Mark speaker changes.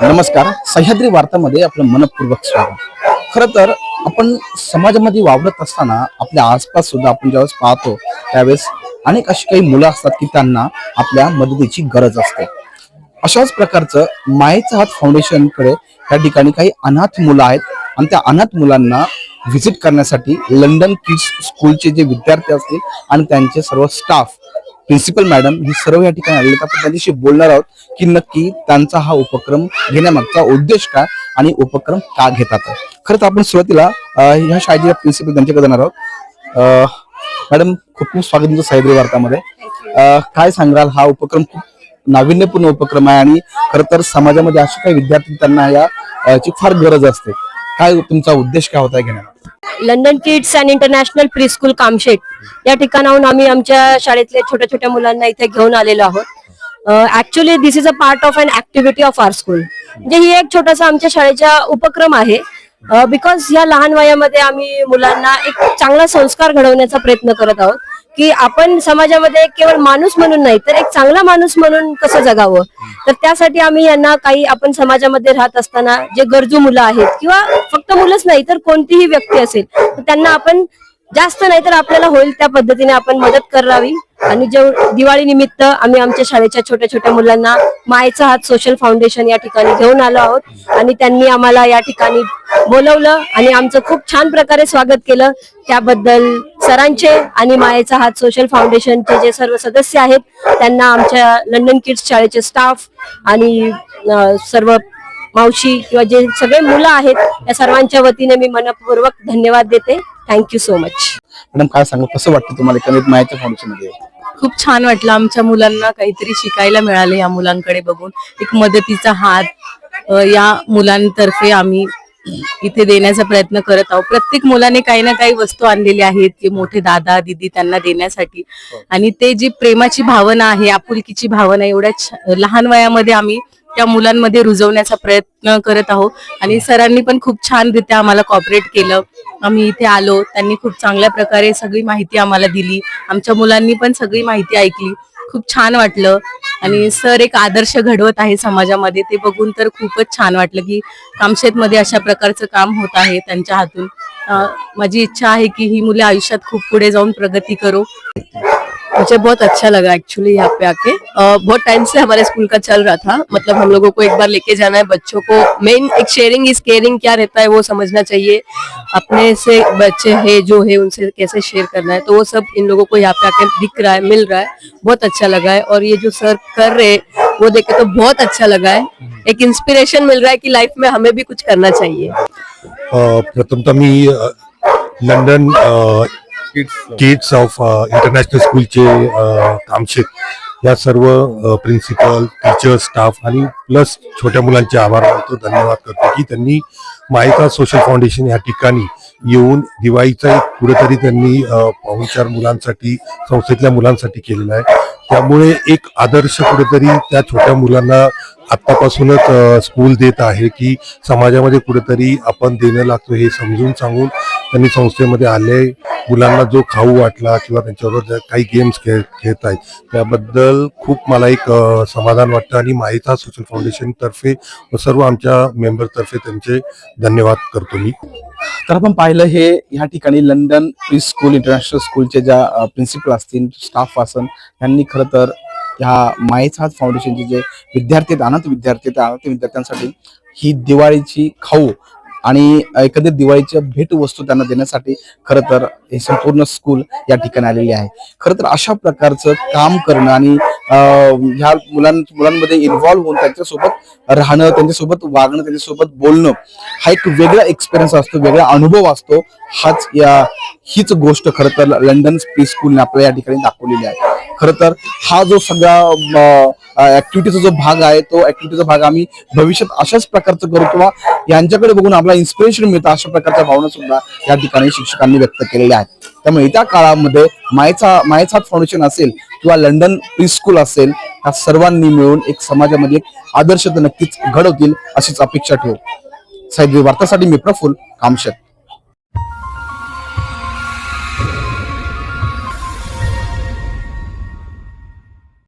Speaker 1: नमस्कार. सह्याद्री वार्तामध्ये आपलं मनपूर्वक स्वागत. खर तर आपण समाजामध्ये वावरत असताना आपल्या आसपास सुद्धा आपण ज्यावेळेस पाहतो त्यावेळेस अनेक अशी काही मुलं असतात की त्यांना आपल्या मदतीची गरज असते. अशाच प्रकारचं मायेचा हात फाउंडेशनकडे या ठिकाणी काही अनाथ मुलं आहेत आणि त्या अनाथ मुलांना व्हिजिट करण्यासाठी लंडन किड्स स्कूलचे जे विद्यार्थी असतील आणि त्यांचे सर्व स्टाफ प्रिन्सिपल मॅडम ही सर्व या ठिकाणी आलेले आपण त्यांच्याशी बोलणार आहोत की नक्की त्यांचा हा उपक्रम घेण्यामागचा उद्देश काय आणि उपक्रम का घेतात? खरं तर आपण सुरुवातीला ह्या शाळेच्या प्रिन्सिपल त्यांच्याकडे जाणार आहोत. मॅडम खूप खूप स्वागत तुमचं साहेब वार्तामध्ये. काय सांगाल? हा उपक्रम खूप नाविन्यपूर्ण उपक्रम आहे आणि खरं तर समाजामध्ये असे काही विद्यार्थी त्यांना या ची फार गरज असते. काय तुमचा उद्देश काय होता घेण्याचा
Speaker 2: London kids and international pre school Kamshet या ठिकाणाहून आम्ही आमच्या शाळेतल्या छोट्या छोट्या मुलांना इथे घेऊन आलेलो आहोत. Actually this is a part of an activity of our school म्हणजे ही एक छोटासा आमच्या शाळेचा उपक्रम आहे. बिकॉज ह्या लहान वयामध्ये आम्ही मुलांना एक चांगला संस्कार घडवण्याचा प्रयत्न करत आहोत की आपण समाजामध्ये केवळ माणूस म्हणून नाही तर एक चांगला माणूस म्हणून कसं जगावं? तर त्यासाठी आम्ही यांना काही आपण समाजामध्ये राहत असताना जे गरजू मुलं आहेत किंवा फक्त मुलंच नाही तर कोणतीही व्यक्ती असेल तर त्यांना आपण जास्त नाही तर आपल्याला होईल त्या पद्धतीने आपण मदत करावी. आणि जे दिवाळी निमित्त आम्ही आमच्या शाळेच्या छोट्या छोट्या मुलांना मायचा हात सोशल फाउंडेशन या ठिकाणी घेऊन आलो आहोत. आणि त्यांनी आम्हाला या ठिकाणी बोलवलं आणि आमचं खूप छान प्रकारे स्वागत केलं. त्याबद्दल सरांचे आणि मायेचा हात सोशल फाउंडेशनचे जे सर्व सदस्य आहेत त्यांना आमच्या लंडन किड्स शाळेचे स्टाफ आणि सर्व मावशी किंवा जे सगळे मुलं आहेत या सर्वांच्या वतीने मी मनपूर्वक धन्यवाद देते. थँक्यू सो मच
Speaker 1: मॅडम काय सांगू? कसं वाटतं तुम्हाला एकंदरीत मायाच्या फाउंडेशनमध्ये?
Speaker 3: खूप छान वाटलं आमच्या मुलांना काहीतरी शिकायला मिळाले या मुलांकडे बघून. एक मदतीचा हात अ, या मुलांतर्फे आम्ही इथे देण्याचा प्रयत्न करत आहोत. प्रत्येक मुलाने काही ना काही वस्तू आणलेली आहेत की मोठे दादा दिदी त्यांना देण्यासाठी. आणि ते जी प्रेमाची भावना आहे आपुलकीची भावना एवढ्या लहान वयामध्ये आम्ही त्या मुलांमध्ये रुजवण्याचा प्रयत्न करत आहोत. आणि सरांनी पण खूप छान रित्या आम्हाला कॉपरेट केलं. आम्ही इथे आलो त्यांनी खूप चांगल्या प्रकारे सगळी माहिती आम्हाला दिली. आमच्या मुलांनी पण सगळी माहिती ऐकली. खूप छान वाटलं. आणि सर एक आदर्श घडवत आहे समाजामध्ये ते बघून तर खूपच छान वाटलं की कामशेतमध्ये अशा प्रकारचं काम होत आहे त्यांच्या हातून. माझी इच्छा आहे की ही मुले आयुष्यात खूप पुढे जाऊन प्रगती करो.
Speaker 4: मुझे बहुत अच्छा लगा एक्चुअली यहाँ पे आके। बहुत टाइम से हमारे स्कूल का चल रहा था। मतलब हम लोगों को एक बार लेके जाना है बच्चों को। मेन एक शेयरिंग इज़ केयरिंग क्या रहता है वो समझना चाहिए। अपने से बच्चे हैं, जो है, उनसे कैसे शेयर करना है। तो वो सब इन लोगों को यहाँ पे आके दिख रहा है, मिल रहा है। बहुत अच्छा लगा है। और ये जो सर कर रहे वो देखे तो बहुत अच्छा लगा है। एक इंस्पिरेशन मिल रहा है कि लाइफ में हमें भी कुछ करना चाहिए।
Speaker 5: प्रथमतः मी लंडन किड्स ऑफ इंटरनॅशनल स्कूलचे कामशेत या सर्व प्रिन्सिपल टीचर स्टाफ आणि प्लस छोट्या मुलांचे आभार मानतो धन्यवाद करतो की त्यांनी मायका सोशल फाउंडेशन या ठिकाणी येऊन दिवाळीचा एक कुठेतरी त्यांनी uh, पाहुणचार मुलांसाठी संस्थेतल्या मुलांसाठी केलेला आहे. त्यामुळे एक आदर्श कुठेतरी त्या छोट्या मुलांना आत्तापासूनच स्कूल देत आहे की समाजामध्ये कुठेतरी आपण देणं लागतो हे समजून सांगून त्यांनी संस्थेमध्ये आले. मुलांना जो खाऊ वाटला किंवा त्यांच्याबरोबर काही गेम्स खेळ खेळत आहेत त्याबद्दल खूप मला एक समाधान वाटतं आणि माहिता सोशल फाउंडेशनतर्फे व सर्व आमच्या मेंबरतर्फे त्यांचे धन्यवाद करतो मी.
Speaker 1: तर आपण पाहिलं हे या ठिकाणी लंडन प्री स्कूल इंटरनॅशनल स्कूलचे ज्या प्रिन्सिपल असतील स्टाफ असन यांनी खरं तर ह्या मायेचा फाउंडेशनचे जे विद्यार्थी आहेत अनाथ विद्यार्थी आहेत अनाथ विद्यार्थ्यांसाठी ही दिवाळीची खाऊ आणि एकंदरीत दिवाळीच्या भेटवस्तू त्यांना देण्यासाठी खरं तर हे संपूर्ण स्कूल या ठिकाणी आलेली आहे. खरं तर अशा प्रकारचं काम करणं आणि ह्या मुलां मुलांमध्ये इन्व्हॉल्व्ह होऊन त्यांच्यासोबत राहणं त्यांच्यासोबत वागणं त्यांच्यासोबत बोलणं हा एक वेगळा एक्सपिरियन्स असतो वेगळा अनुभव असतो. हाच या हीच गोष्ट खरं तर लंडन प्री स्कूलने आपल्या या ठिकाणी दाखवलेली आहे. खरं तर हा जो सगळा ऍक्टिव्हिटीचा जो भाग आहे तो ऍक्टिव्हिटीचा भाग आम्ही भविष्यात अशाच प्रकारचं करू किंवा यांच्याकडे बघून आपल्याला इन्स्पिरेशन मिळतं अशा प्रकारच्या भावना सुद्धा या ठिकाणी शिक्षकांनी व्यक्त केलेल्या आहेत. त्यामुळे येत्या काळामध्ये मायचा मायचा फाउंडेशन असेल किंवा लंडन प्री स्कूल असेल ह्या सर्वांनी मिळून एक समाजामध्ये एक आदर्श तर नक्कीच घडवतील अशीच अपेक्षा ठेवू. साहेब वार्तासाठी मी प्रफुल कामशेत.